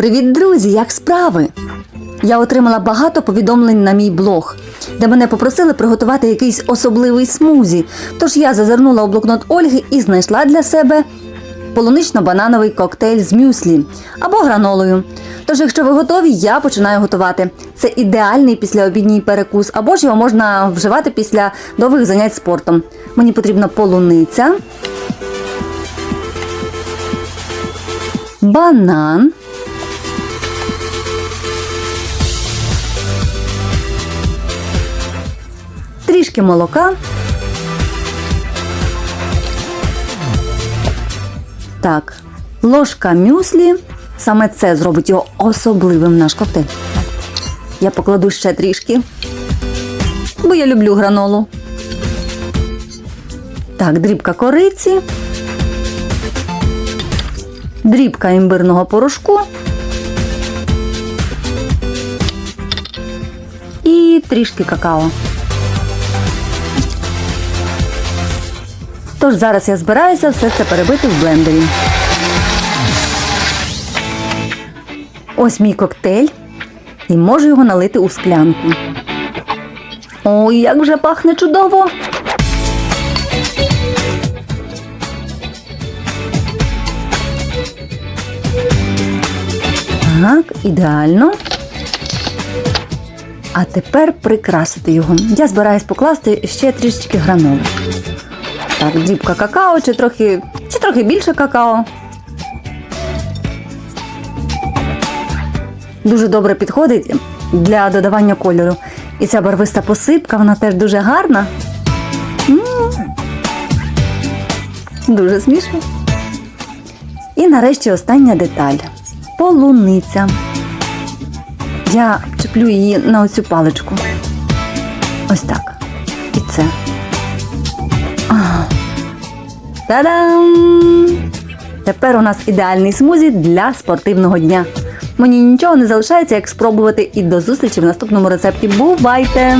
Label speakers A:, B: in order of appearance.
A: Привіт, друзі! Як справи? Я отримала багато повідомлень на мій блог, де мене попросили приготувати якийсь особливий смузі. Тож я зазирнула у блокнот Ольги і знайшла для себе полунично-банановий коктейль з мюслі або гранолою. Тож, якщо ви готові, я починаю готувати. Це ідеальний післяобідній перекус, або ж його можна вживати після довгих занять спортом. Мені потрібна полуниця, банан. Трішки молока. Так, ложка мюслі. Саме це зробить його особливим наш коктейль. Я покладу ще трішки, бо я люблю гранолу. Так, дрібка кориці, дрібка імбирного порошку і трішки какао. Тож зараз я збираюся все це перебити в блендері. Ось мій коктейль. І можу його налити у склянку. Ой, як вже пахне чудово! Так, ідеально. А тепер прикрасити його. Я збираюсь покласти ще трішечки граноли. Так, дрібка какао, чи трохи, чи трохи більше какао. Дуже добре підходить для додавання кольору. І ця барвиста посипка, вона теж дуже гарна. Дуже смішно. І нарешті остання деталь. Полуниця. Я чіплю її на оцю паличку. Ось так. Та-дам! Тепер у нас ідеальний смузі для спортивного дня. Мені нічого не залишається, як спробувати і до зустрічі в наступному рецепті. Бувайте!